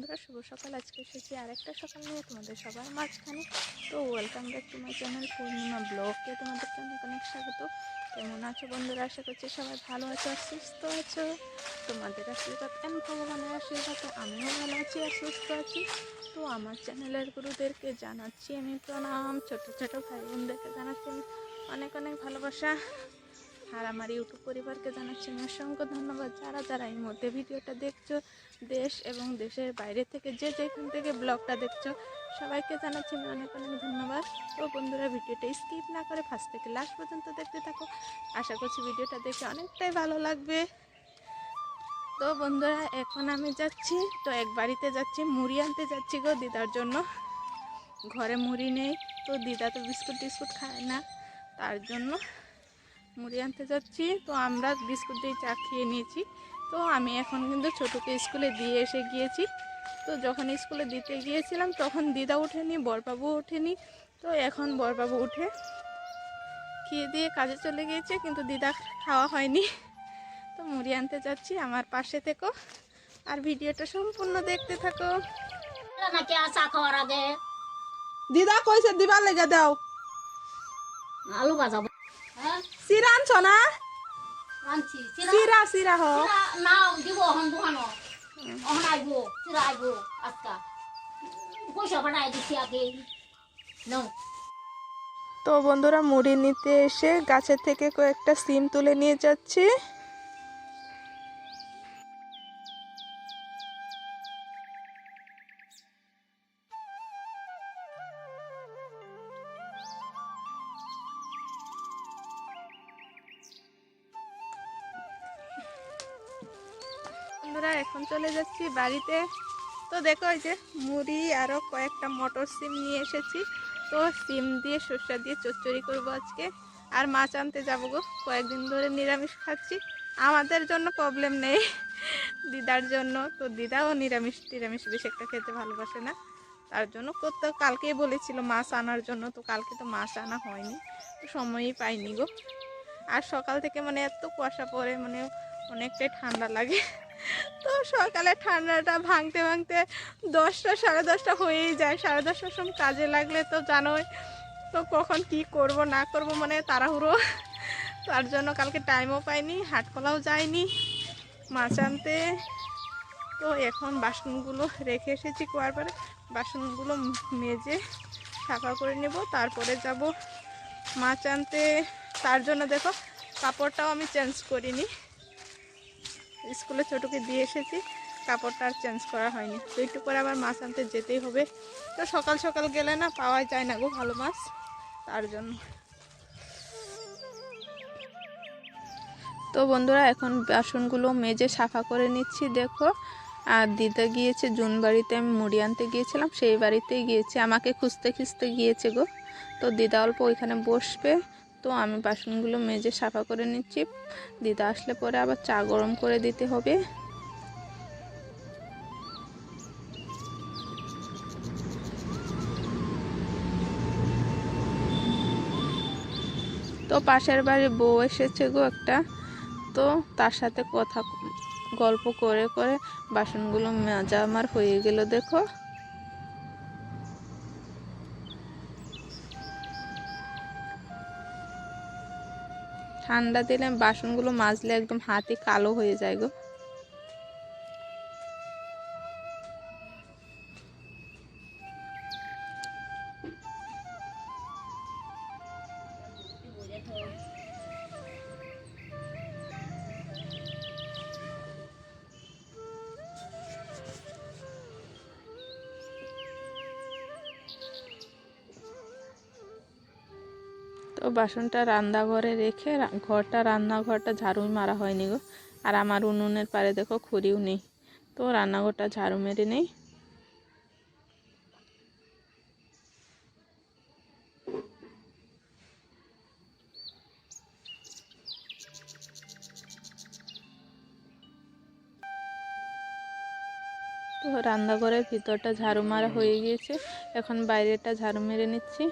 বন্ধুরা, শুভ সকাল। আজকে এসেছি আরেকটা সকাল নিয়ে তোমাদের সবার মাঝখানে। তো welcome back to my channel Purnima ব্লগকে তোমাদেরকে অনেক অনেক স্বাগত। কেমন আছো বন্ধুরা? আশা করছি সবাই ভালো আছো আর সুস্থ আছো। তোমাদের আশীর্বাদ এন ভগবানের আশীর্বাদে আমিও ভালো আছি আর সুস্থ আছি। তো আমার চ্যানেলের গুরুদেরকে জানাচ্ছি আমি প্রণাম। ছোট ছোট ভাই বোনদেরকে জানাচ্ছি অনেক অনেক ভালোবাসা। আর আমার ইউটিউব পরিবারকে জানাচ্ছি অসংখ্য ধন্যবাদ। যারা যারা এই মধ্যে ভিডিওটা দেখছ, দেশ এবং দেশের বাইরে থেকে যে যেখান থেকে ব্লগটা দেখছ, সবাইকে জানাচ্ছি আমি অনেক অনেক ধন্যবাদ। তো বন্ধুরা, ভিডিওটা স্কিপ না করে ফার্স্ট থেকে লাস্ট পর্যন্ত দেখতে থাকো। আশা করছি ভিডিওটা দেখে অনেকটাই ভালো লাগবে। তো বন্ধুরা, এখন আমি যাচ্ছি, তো এক বাড়িতে যাচ্ছি, মুড়ি আনতে যাচ্ছি গো দিদার জন্য। ঘরে মুড়ি নেই, তো দিদা তো বিস্কুট টিস্কুট খায় না, তার জন্য মুড়ি আনতে যাচ্ছি। তো আমরা বিস্কুট দিয়ে চা খেয়ে নিয়েছি। তো আমি এখন কিন্তু ছোটোকে স্কুলে দিয়ে এসে গিয়েছি। তো যখন স্কুলে দিতে গিয়েছিলাম তখন দিদা ওঠেনি, বরবাবু ওঠেনি। তো এখন বরবাবু উঠে খেয়ে দিয়ে কাজে চলে গিয়েছে, কিন্তু দিদা খাওয়া হয়নি। তো মুড়ি আনতে যাচ্ছি, আমার পাশে থেকো। আর ভিডিওটা সম্পূর্ণ দেখতে থাকো। দিদা কইছে দিবার লেগে দাও। আলু ভাজাবো। সিরা আনছ না হ তো বন্ধুরা মুড়ি নিতে এসে গাছের থেকে কয়েকটা সিম তুলে নিয়ে যাচ্ছি। এখন চলে যাচ্ছি বাড়িতে। তো দেখো এই যে মুড়ি আরও কয়েকটা মটর সিম নিয়ে এসেছি। তো সিম দিয়ে সর্ষা দিয়ে চচ্চড়ি করব আজকে। আর মাছ আনতে যাব গো, কয়েকদিন ধরে নিরামিষ খাচ্ছি। আমাদের জন্য প্রবলেম নেই, দিদার জন্য। তো দিদাও নিরামিষ নিরামিষ বেশি একটা খেতে ভালোবাসে না। তার জন্য করতে কালকেই বলেছিল মাছ আনার জন্য, তো কালকে তো মাছ আনা হয়নি। তো সময়ই পাইনি গো। আর সকাল থেকে মানে এত কুয়াশা পড়ে মানে অনেকটাই ঠান্ডা লাগে। তো সকালে ঠান্ডাটা ভাঙতে ভাঙতে দশটা, সাড়ে দশটা হয়েই যায়। সাড়ে দশটার সময় কাজে লাগলে তো জানোই তো কখন কি করব, না করব মানে তাড়াহুড়ো। তার জন্য কালকে টাইমও পাইনি হাটকলাও যায়নি মাছ আনতে। তো এখন বাসনগুলো রেখে এসেছি কুয়ার পরে বাসনগুলো মেজে সাফা করে নেব, তারপরে যাব মাছ আনতে। তার জন্য দেখো, কাপড়টাও আমি চেঞ্জ করিনি। স্কুলে ছোটোকে দিয়ে এসেছি, কাপড়টা আর চেঞ্জ করা হয়নি। তো একটু করে আবার মাছ আনতে যেতেই হবে। তো সকাল সকাল গেলে না পাওয়া যায় না গো ভালো মাছ, তার জন্য। তো বন্ধুরা, এখন বাসনগুলো মেজে সাফা করে নিচ্ছি, দেখো। আর দিদা গিয়েছে, জুন বাড়িতে আমি মুড়ি আনতে গিয়েছিলাম, সেই বাড়িতেই গিয়েছে, আমাকে খুঁজতে খুঁজতে গিয়েছে গো। তো দিদা অল্প ওইখানে বসবে তো আমি বাসনগুলো মেজে সাফা করে নিচ্ছি। দিদা আসলে পরে আবার চা গরম করে দিতে হবে। তো পাশের বাড়ি বউ এসেছে গো একটা। তো তার সাথে কথা গল্প করে করে বাসনগুলো মাজা আমার হয়ে গেল, দেখো। ঠান্ডা দিলে বাসনগুলো মাজলে একদম হাতে কালো হয়ে যায় গো। বাসনটা রান্নাঘরে রেখে ঘরটা, রান্নাঘরটা ঝাড়ু মারা হয়নি গো। আর আমার উনুনের পারে দেখো খড়িও নেই। তো রান্নাঘরটা ঝাড়ু মেরে নেই। তো রান্নাঘরের ভিতরটা ঝাড়ু মারা হয়ে গিয়েছে। এখন বাইরেটা ঝাড়ু মেরে নিচ্ছি।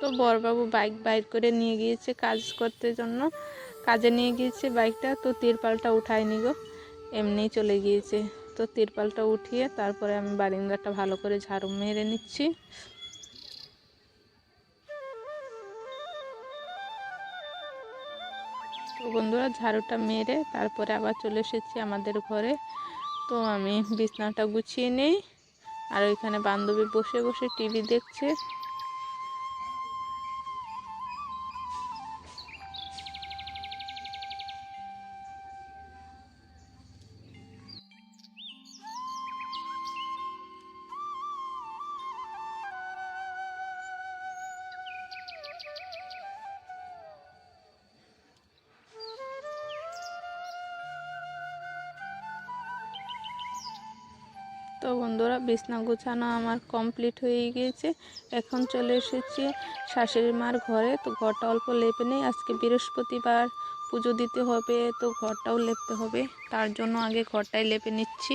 তো বরবাবু বাইক বাইর করে নিয়ে গিয়েছে কাজ করতে জন্য। কাজে নিয়ে গিয়েছে বাইকটা, তো তিরপালটা উঠায়নি গো এমনিই চলে গিয়েছে। তো তিরপালটা উঠিয়ে তারপরে আমি বারিন্দাটা ভালো করে ঝাড়ু মেরে নিচ্ছি। তো বন্ধুরা, ঝাড়ুটা মেরে তারপরে আবার চলে এসেছি আমাদের ঘরে। তো আমি বিছনাটা গুছিয়ে নেই। আর ওইখানে বান্ধবী বসে বসে টিভি দেখছে। তো বন্ধুরা বিছনা গুছানো আমার কমপ্লিট হয়ে গিয়েছে। এখন চলে এসেছি শাশুড়ি মার ঘরে। তো ঘরটা অল্প লেপে নেই। আজকে বৃহস্পতিবার পুজো দিতে হবে, তো ঘরটাও লেপতে হবে। তার জন্য আগে ঘরটাই লেপে নিচ্ছি।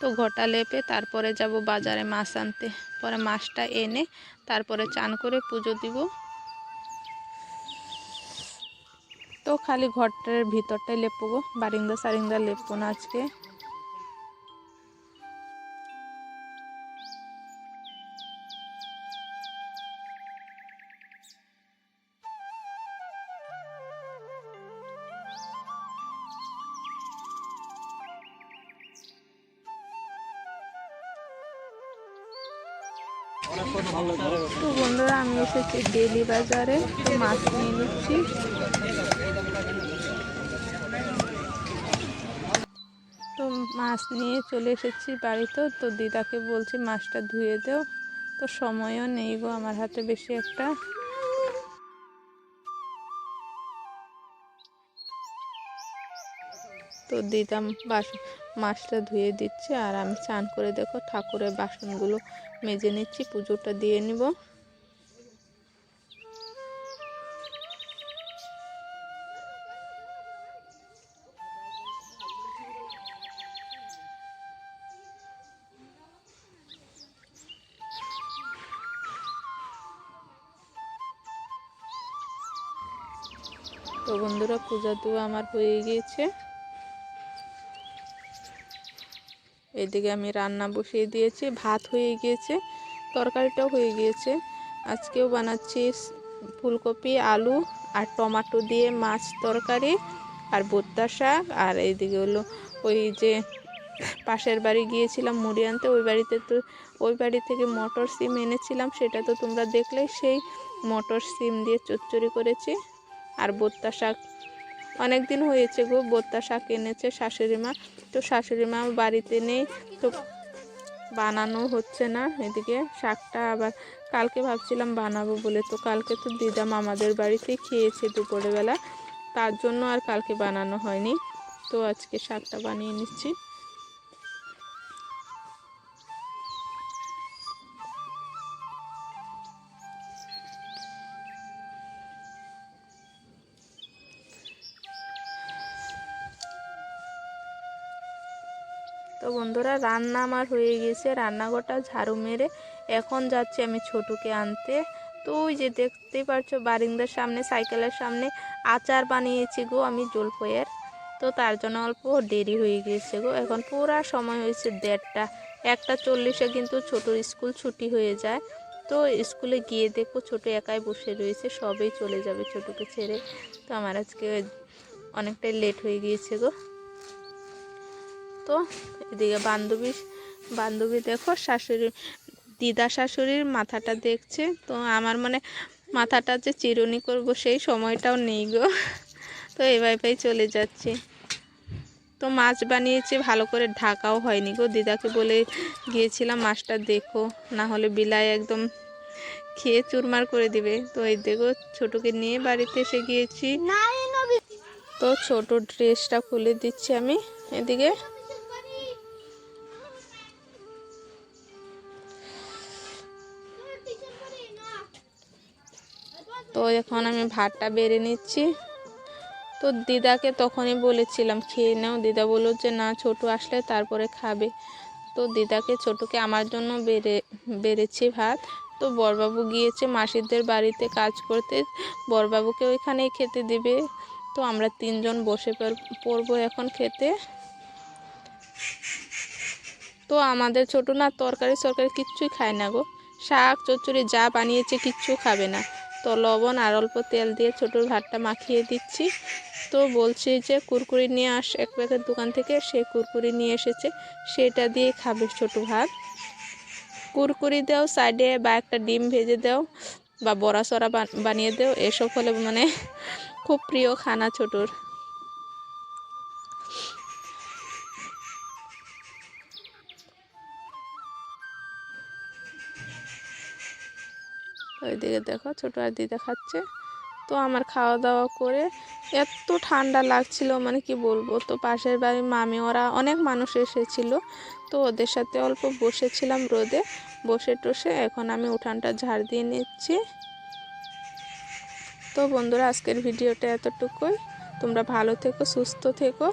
তো ঘরটা লেপে তারপরে যাব বাজারে মাছ আনতে। পরে মাছটা এনে তারপরে চান করে পুজো দিব। তো খালি ঘরটার ভিতরটাই লেপবো। বারিন্দা সারিন্দা লেপবো না আজকে। তো বন্ধুরা, আমি এসেছি ডেলি বাজারে। তো মাছ নিয়ে নিচ্ছি। তো মাছ নিয়ে চলে এসেছি বাড়িতে। তো দিদাকে বলছি, মাছটা ধুয়ে দেও। তো সময়ও নেই গো আমার হাতে বেশি একটা। তো দিদা বাস, মাছটা ধুয়ে দিচ্ছে। আর আমি চান করে দেখো ঠাকুরের বাসনগুলো মেজে নিচ্ছি পুজোটা দিয়ে নিব। তো বন্ধুরা পূজা দেওয়া আমার হয়ে গিয়েছে। এদিকে আমি রান্না বসিয়ে দিয়েছি, ভাত হয়ে গিয়েছে, তরকারিটাও হয়ে গিয়েছে। আজকেও বানাচ্ছি ফুলকপি, আলু আর টমাটো দিয়ে মাছ তরকারি আর ভুট্টা শাক। আর এইদিকে হলো ওই যে পাশের বাড়ি গিয়েছিলাম মুড়ি আনতে, ওই বাড়িতে তো, ওই বাড়ি থেকে মটর সিম এনেছিলাম, সেটা তো তোমরা দেখলেই সেই মটর সিম দিয়ে চচ্চড়ি করেছি। আর ভুট্টা শাক অনেক দিন হয়েছে গো ভুট্টা শাক এনেছে শাশুড়ি মা। তো শাশুড়ি মা বাড়িতে নেই, তো বানানো হচ্ছে না। এদিকে শাকটা আবার কালকে ভাবছিলাম বানাবো বলে, তো কালকে তো দিদা মামাদের বাড়িতে খেয়েছে দুপুরবেলা। তার জন্য আর কালকে বানানো হয়নি। তো আজকে শাকটা বানিয়ে নিচ্ছি। বন্ধুরা, রান্না আমার হয়ে গেছে। রান্নাঘরটা ঝাড়ু মেরে এখন যাচ্ছি আমি ছোটুকে আনতে। তো ওই যে দেখতেই পারছ, বারিন্দার সামনে, সাইকেলের সামনে আচার বানিয়েছি গো আমি জলপইয়ের তো তার জন্য অল্প দেরি হয়ে গিয়েছে গো। এখন পুরা সময় হয়েছে দেড়টা। একটা চল্লিশে কিন্তু ছোটোর স্কুল ছুটি হয়ে যায়। তো স্কুলে গিয়ে দেখব ছোটো একাই বসে রয়েছে, সবেই চলে যাবে ছোটোকে ছেড়ে। তো আমার আজকে অনেকটাই লেট হয়ে গিয়েছে গো। তো এদিকে বান্ধবী বান্ধবী দেখো শাশুড়ি, দিদা শাশুড়ির মাথাটা দেখছে। তো আমার মানে মাথাটা যে চিরুনি করব সেই সময়টাও নেই গো। তো এভাবেই চলে যাচ্ছে। তো মাছ বানিয়েছে, ভালো করে ঢাকাও হয়নি গো। দিদাকে বলে গিয়েছিলাম মাছটা দেখো, না হলে বিলাই একদম খেয়ে চুরমার করে দিবে। তো এই দেখো, ছোটোকে নিয়ে বাড়িতে এসে গিয়েছি। তো ছোট ড্রেসটা খুলে দিচ্ছি আমি। এদিকে তো এখন আমি ভাতটা বেড়ে নিচ্ছি। তো দিদাকে তখনই বলেছিলাম, খেয়ে নাও। দিদা বলল যে, না, ছোট আসলে তারপরে খাবে। তো দিদাকে, ছোটকে আমার জন্য বেড়ে, বেড়েছি ভাত। তো বরবাবু গিয়েছে মাসিদের বাড়িতে কাজ করতে। বরবাবুকে ওইখানেই খেতে দিবে। তো আমরা তিনজন বসে পড়- পড়ব এখন খেতে। তো আমাদের ছোটো না তরকারি সরকারি কিচ্ছুই খায় না গো। শাক, চচ্চড়ি যা বানিয়েছে কিচ্ছু খাবে না। তো লবণ আর অল্প তেল দিয়ে ছোটোর ভাতটা মাখিয়ে দিচ্ছি। তো বলছি যে, কুরকুরি নিয়ে আস, এক প্যাকেট দোকান থেকে সে কুরকুরি নিয়ে এসেছে, সেটা দিয়ে খাবে ছোটো ভাত। কুরকুরি দাও সাইডে বা একটা ডিম ভেজে দাও বা বড়া সরা বানিয়ে দেও, এসব হলে মানে খুব প্রিয় খানা ছোটোর। ওইদিকে দেখো, ছোটো আদি দেখাচ্ছে। খাচ্ছে তো আমার খাওয়া দাওয়া করে এত ঠান্ডা লাগছিল মানে কি বলব? তো পাশের বাড়ির মামি, ওরা অনেক মানুষ এসেছিল। তো ওদের সাথে অল্প বসেছিলাম রোদে। বসে টসে এখন আমি উঠানটা ঝাড় দিয়ে নিচ্ছি। তো বন্ধুরা, আজকের ভিডিওটা এতটুকুই। তোমরা ভালো থেকো, সুস্থ থেকো।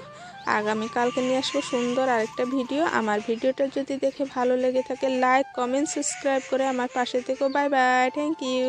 আগামীকালকে নিয়ে আসব সুন্দর আরেকটা ভিডিও। আমার ভিডিওটা যদি দেখে ভালো লেগে থাকে লাইক কমেন্ট সাবস্ক্রাইব করে আমার পাশে থেকো। Bye bye thank you